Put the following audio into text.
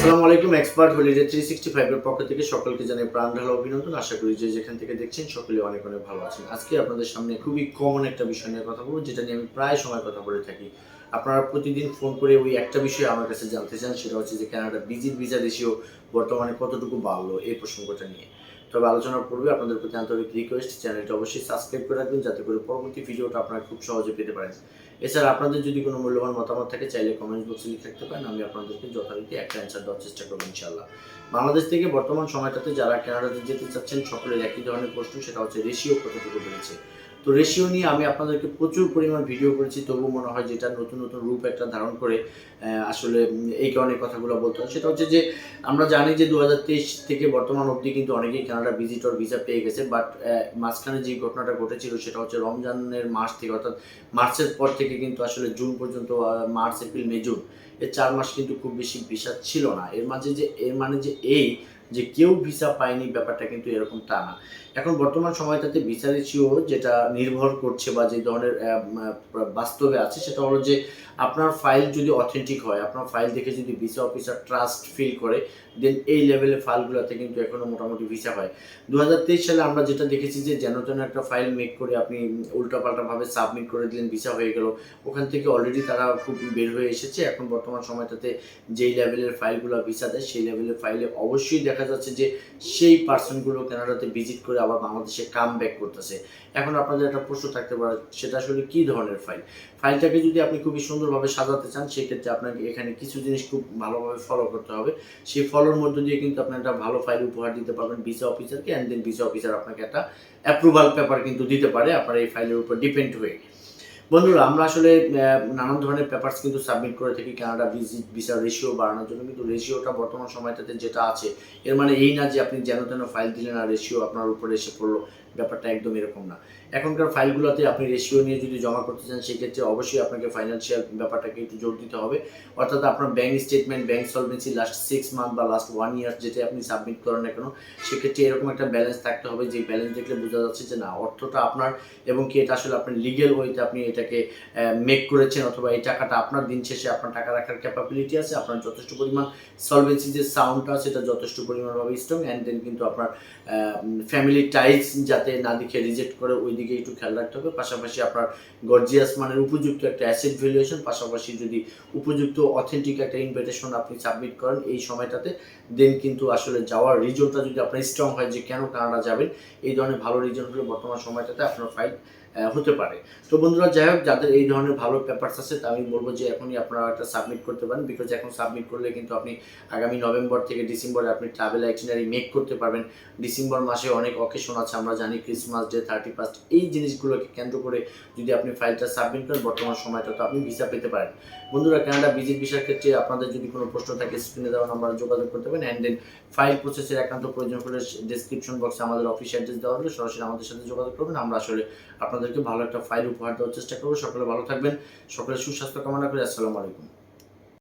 আসসালামু আলাইকুম, expert holiday three sixty ফাইভের পক্ষ থেকে সকলকে জানাই প্রাণ ঢালা অভিনন্দন। আশা করি যে যেখান থেকে দেখছেন সকলে অনেক অনেক ভালো আছেন। আজকে আপনাদের সামনে খুবই কমন একটা বিষয় নিয়ে কথা বলব, যেটা নিয়ে আমি প্রায় সময় কথা বলে থাকি। আপনারা প্রতিদিন ফোন করে ওই একটা বিষয় আমার কাছে জানতে চান, সেটা হচ্ছে যে কানাডা ভিজিট ভিসা রেশিও বর্তমানে কতটুকু বাড়লো এই প্রসঙ্গটা নিয়ে। তবে আলোচনার পূর্বে আপনাদের প্রতি আন্তরিক রিকোয়েস্ট চ্যানেলটা অবশ্যই সাবস্ক্রাইব করে রাখবেন, যাতে করে পরবর্তী ভিডিওটা আপনারা খুব সহজে পেতে পারেন। এছাড়া আপনাদের যদি কোনো মূল্যবান মতামত থাকে, চাইলে কমেন্ট বক্সে লিখে রাখতে পারেন, আমি আপনাদেরকে যথারীতি একটা অ্যান্সার দেওয়ার চেষ্টা করব ইনশাল্লাহ বাংলাদেশ থেকে বর্তমান সময়টাতে যারা কানাডাতে যেতে চাচ্ছেন, সকলের একই ধরনের প্রশ্ন, সেটা হচ্ছে রেশিও কতটুকু বেড়েছে? তো রেশিও নিয়ে আমি আপনাদেরকে প্রচুর পরিমাণ ভিডিও করেছি, তবু মনে হয় যেটা নতুন নতুন রূপ একটা ধারণ করে আসলে এই কারণে কথাগুলো বলতে হয়। সেটা হচ্ছে যে, আমরা জানি যে দু হাজার তেইশ থেকে বর্তমান অবধি কিন্তু অনেকেই কানাডা ভিজিটর ভিসা পেয়ে গেছে বাট মাঝখানে যে ঘটনাটা ঘটেছিল সেটা হচ্ছে রমজানের মাস থেকে, অর্থাৎ মার্চের পর থেকে কিন্তু আসলে জুন পর্যন্ত মার্চ, এপ্রিল, মে, জুন এই চার মাস কিন্তু খুব বেশি ভিসা ছিল না। এর মাঝে যে, এর মানে যে এই যে কেউ ভিসা পায়নি, ব্যাপারটা কিন্তু এরকম তা না। এখন বর্তমান সময়টাতে ভিসা রেশিও যেটা নির্ভর করছে বা যে ধরনের বাস্তবে আছে সেটা হলো যে আপনার ফাইল যদি অথেন্টিক হয়, আপনার ফাইল দেখে যদি ভিসা অফিসার ট্রাস্ট ফিল করে দেন এই লেভেলের ফাইলগুলোতে কিন্তু এখনও মোটামুটি ভিসা হয়। দু হাজার তেইশ সালে আমরা যেটা দেখেছি যে যেন তেন একটা ফাইল মেক করে আপনি উল্টাপাল্টাভাবে সাবমিট করে দিলেন ভিসা হয়ে গেল। ওখান থেকে অলরেডি তারা খুব বের হয়ে এসেছে। এখন বর্তমান সময়টাতে যেই লেভেলের ফাইলগুলো ভিসা দেয়, সেই লেভেলের ফাইলে অবশ্যই দেখা যাচ্ছে যে সেই পার্সনগুলো কানাডাতে ভিজিট করে আবার বাংলাদেশে কাম ব্যাক করতেছে। এখন আপনাদের একটা প্রশ্ন থাকতে পারে, সেটা আসলে কী ধরনের ফাইল ফাইলটাকে যদি আপনি খুবই সুন্দরভাবে সাজাতে চান, সেক্ষেত্রে আপনাকে এখানে কিছু জিনিস খুব ভালোভাবে ফলো করতে হবে। সেই ফলোর মধ্য দিয়ে কিন্তু আপনি একটা ভালো ফাইল উপহার দিতে পারবেন ভিসা অফিসারকে অ্যান্ড দেন ভিসা অফিসার আপনাকে একটা অ্যাপ্রুভাল পেপার কিন্তু দিতে পারে। আপনার এই ফাইলের উপর ডিপেন্ড হয়ে। বন্ধুরা, আমরা আসলে নানান ধরনের পেপার কিন্তু সাবমিট করে থাকি। কানাডা ভিজিট ভিসা রেশিও বাড়ানোর জন্য। কিন্তু রেশিওটা বর্তমান সময়টাতে যেটা আছে, এর মানে এই না যে আপনি যেন তেন ফাইল দিলেন আর রেশিও আপনার উপরে এসে পড়ল। ব্যাপারটা একদম এরকম না। এখনকার ফাইলগুলোতে আপনি রেশিও নিয়ে যদি জমা করতে চান, সেক্ষেত্রে অবশ্যই আপনাকে ফাইন্যান্সিয়াল ব্যাপারটাকে একটু জোর দিতে হবে। অর্থাৎ আপনার bank statement bank solvency last six month বা লাস্ট ওয়ান ইয়ার যেটা আপনি সাবমিট করেন না কেন, সেক্ষেত্রে এরকম একটা ব্যালেন্স থাকতে হবে। যে ব্যালেন্স দেখলে বোঝা যাচ্ছে যে না, অর্থটা আপনার এবং কি এটা আসলে আপনি লিগেল ওয়েতে আপনি এটাকে মেক করেছেন অথবা এই টাকাটা আপনার দিন শেষে আপনার টাকা রাখার ক্যাপাবিলিটি আছে, আপনার যথেষ্ট পরিমাণ সলভেন্সি যে সাউন্ডটা সেটা যথেষ্ট পরিমাণভাবে স্ট্রং অ্যান্ড দেন কিন্তু আপনার ফ্যামিলি টাইজ যাতে না দেখে রিজেক্ট করে ওই দিকে একটু খেয়াল রাখতে হবে। পাশাপাশি আপনার গর্জিয়াস মানের উপযুক্ত একটা অ্যাসেট ভ্যালুয়েশন পাশাপাশি যদি উপযুক্ত অথেন্টিক একটা ইনভিটেশন আপনি সাবমিট করেন এই সময়টাতে দেন কিন্তু আসলে যাওয়ার রিজনটা যদি আপনার স্ট্রং হয় যে কেন কানাডা যাবেন, এই ধরনের ভালো রিজন হলে বর্তমান সময়টাতে আপনার ফাইল হতে পারে। তো বন্ধুরা, যাই হোক, যাদের এই ধরনের ভালো পেপারস আছে, তা আমি বলব যে এখনই আপনারা একটা সাবমিট করতে পারেন বিকজ এখন সাবমিট করলে কিন্তু আপনি আগামী নভেম্বর থেকে ডিসেম্বরে আপনি ট্রাভেল আইটিনারি মেক করতে পারবেন। ডিসেম্বর মাসে অনেক অকেশন আছে, আমরা জানি ক্রিসমাস ডে থার্টি ফার্স্ট এই জিনিসগুলোকে কেন্দ্র করে যদি আপনি ফাইলটা সাবমিট করেন, বর্তমান সময়টা তো আপনি ভিসা পেতে পারেন। বন্ধুরা কানাডা ভিজিট ভিসার ক্ষেত্রে আপনাদের যদি কোনো প্রশ্ন থাকে স্ক্রিনে দেওয়া নাম্বারে যোগাযোগ করতে পারেন অ্যান্ড দেন ফাইল প্রসেসের একান্ত প্রয়োজন হলে ডিসক্রিপশন বক্সে আমাদের অফিস অ্যাড্রেস দেওয়া হলে সরাসরি আমাদের সাথে যোগাযোগ করবেন, আমরা আসলে আপনাদেরকে ভালো একটা ফাইল উপহার দেওয়ার চেষ্টা করব। সকলে ভালো থাকবেন। সকলে সুস্বাস্থ্য কামনা করি। আসসালামু আলাইকুম।